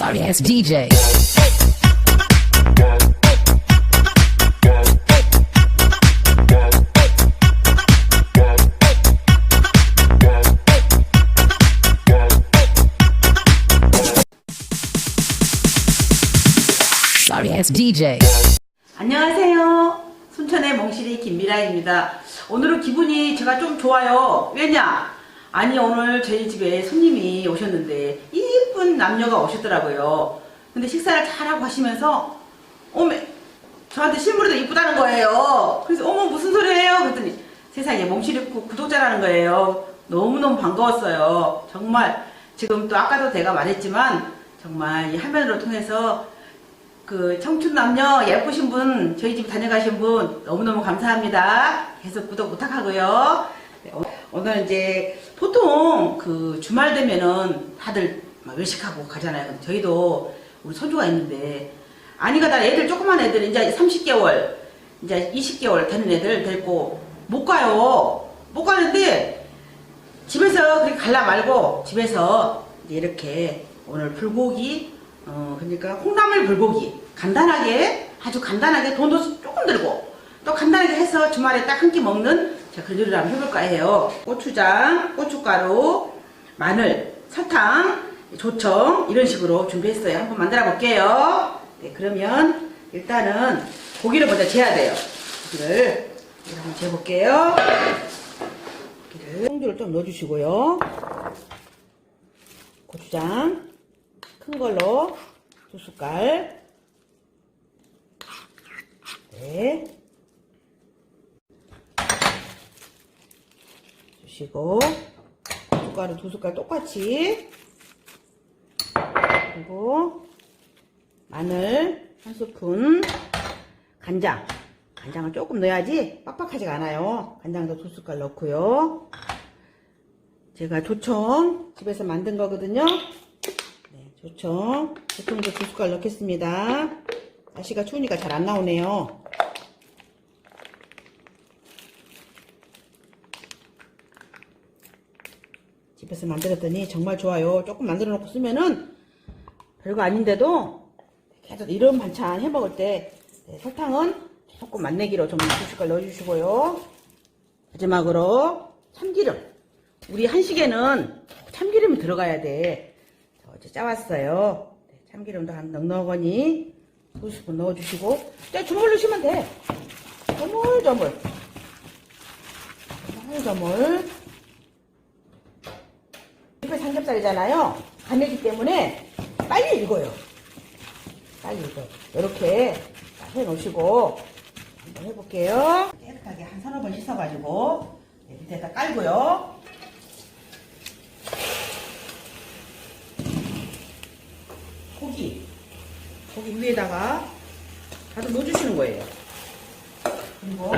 Sorry ass DJ. Sorry ass DJ. 안녕하세요. 순천의 몽실이 김미라입니다. 오늘은 기분이 제가 좀 좋아요. 왜냐? 아니 오늘 저희 집에 손님이 오셨는데 이 쁜 남녀가 오셨더라고요. 근데 식사를 잘하고 하시면서 어메 저한테 실물이 더 이쁘다는 거예요. 그래서 어머 무슨 소리예요? 그랬더니 세상에 구- 구독자라는 거예요. 너무너무 반가웠어요. 정말 지금 또 아까도 제가 말했지만 정말 이 화면으로 통해서 그 청춘 남녀 예쁘신 분 저희 집 다녀가신 분 너무너무 감사합니다. 계속 구독 부탁하고요. 네, 오- 오늘 이제 보통 그 주말 되면은 다들 막 외식하고 가잖아요. 저희도 우리 손주가 있는데 아니가 나 애들 조그만 애들 이제 30개월 이제 20개월 되는 애들 데리고 못 가요. 못 가는데 집에서 그렇게 갈라 말고 집에서 이렇게 오늘 불고기 어 그러니까 콩나물 불고기 간단하게 아주 간단하게 돈도 조금 들고 또 간단하게 해서 주말에 딱 한 끼 먹는 자 그런 요리를 한번 해볼까 해요 고추장 고춧가루 마늘 설탕 조청 이런 식으로 준비했어요 한번 만들어 볼게요 네 그러면 일단은 고기를 먼저 재야 돼요 고기를 한번 재볼게요 고기를 청주를 좀 넣어주시고요 고추장 큰 걸로 두 숟갈. 네. 주시고, 고춧가루 두 숟갈 똑같이. 그리고, 마늘 한 스푼, 간장. 간장을 조금 넣어야지 빡빡하지가 않아요. 간장도 두 숟갈 넣고요. 제가 조청 집에서 만든 거거든요. 네, 조청. 조청도 두 숟갈 넣겠습니다. 날씨가 추우니까 잘 안 나오네요. 집에서 만들었더니 정말 좋아요. 조금 만들어 놓고 쓰면은 별거 아닌데도 계속 이런 반찬 해 먹을 때 네, 설탕은 조금 맛내기로 좀두 숟갈 넣어주시고요. 마지막으로 참기름. 우리 한식에는 참기름이 들어가야 돼. 저 어제 짜왔어요. 네, 참기름도 한 넉넉하니 두 스푼 넣어주시고, 자, 주물 넣으시면 돼. 저물저물. 저물저물. 이거 삼겹살이잖아요. 간이기 때문에 빨리 익어요. 빨리 익어요. 이렇게 해 놓으시고, 한번 해볼게요. 깨끗하게 한 서너 번 씻어가지고, 네, 밑에다 깔고요. 고기 고기 위에다가 다들 넣어주시는 거예요 그리고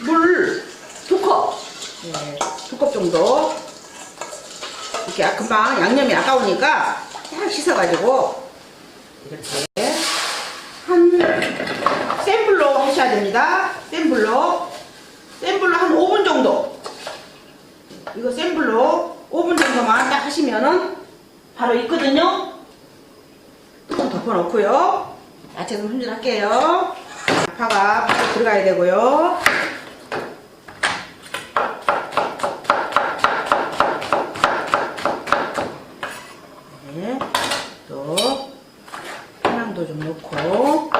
물 두 컵, 네, 두 컵 정도 이렇게 아- 금방 양념이 아까우니까 딱 씻어가지고 이렇게 한센 불로 하셔야 됩니다 센 불로 센 불로 한 5분 정도 이거 센 불로 5분 정도만 딱 하시면은 바로 익거든요. 뚜껑 덮어 놓고요. 야채 좀 손질할게요. 파가 들어가야 되고요. 네. 또 파랑도 좀 넣고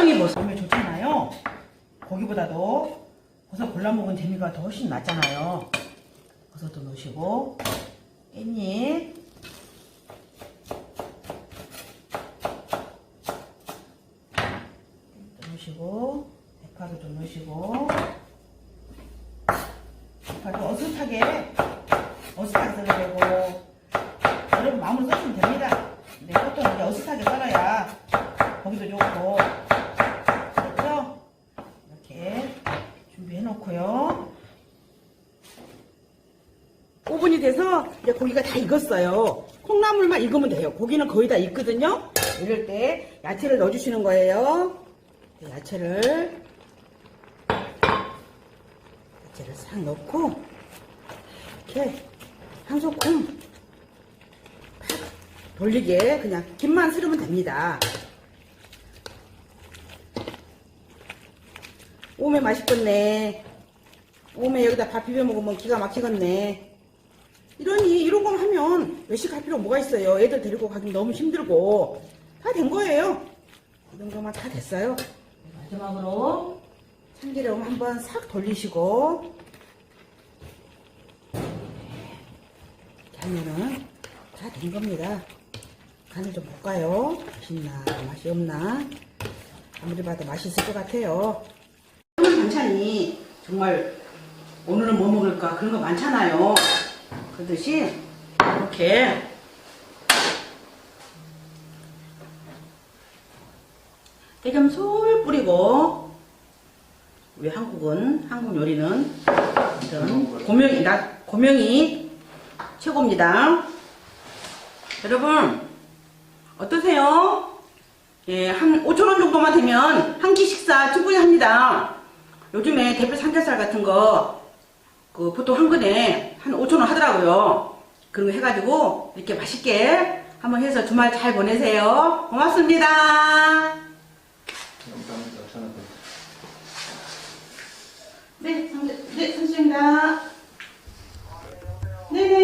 색성이 뭐 몸에 좋잖아요. 고기보다도 버섯 골라 먹은 재미가 더 훨씬 낫잖아요. 버섯도 넣으시고. 깻잎. 넣으시고. 대파도 좀 넣으시고. 대파도 어슷하게 어슷하게 썰어야 되고. 여러분 마음으로 써주면 됩니다. 근데 보통 이제 어슷하게 썰어야 거기도 좋고 그렇죠? 이렇게 준비해 놓고요 5분이 돼서 이제 고기가 다 익었어요. 콩나물만 익으면 돼요. 고기는 거의 다 익거든요. 이럴 때 야채를 넣어주시는 거예요. 네, 야채를 야채를 싹 넣고 이렇게 한 소끔 팍 돌리게 그냥 김만 쓰르면 됩니다. 오메 맛있겠네. 오메 여기다 밥 비벼 먹으면 기가 막히겠네. 이러니 이런 거 하면 외식할 필요 뭐가 있어요. 애들 데리고 가기 너무 힘들고 다 된 거예요. 이 정도만 다 됐어요. 마지막으로 참기름 한번 싹 돌리시고 하면은 다 된 겁니다. 간을 좀 볼까요? 맛있나 맛이 없나 아무리 봐도 맛있을 것 같아요. 한번 반찬이 정말 오늘은 뭐 먹을까 그런 거 많잖아요. 그렇듯이 이렇게 깨좀 솔 뿌리고 우리 한국은 한국 요리는 이런 고명이 나 고명이 최고입니다. 여러분 어떠세요? 예, 한 5천 원 정도만 되면 한 끼 식사 충분히 합니다. 요즘에 대패 삼겹살 같은 거, 그 보통 한 근에 한 5천 원 하더라고요. 그런 거 해가지고 이렇게 맛있게 한번 해서 주말 잘 보내세요. 고맙습니다. 감사합니다. 저는 네, 선, 네, 선생님입니다. 네네.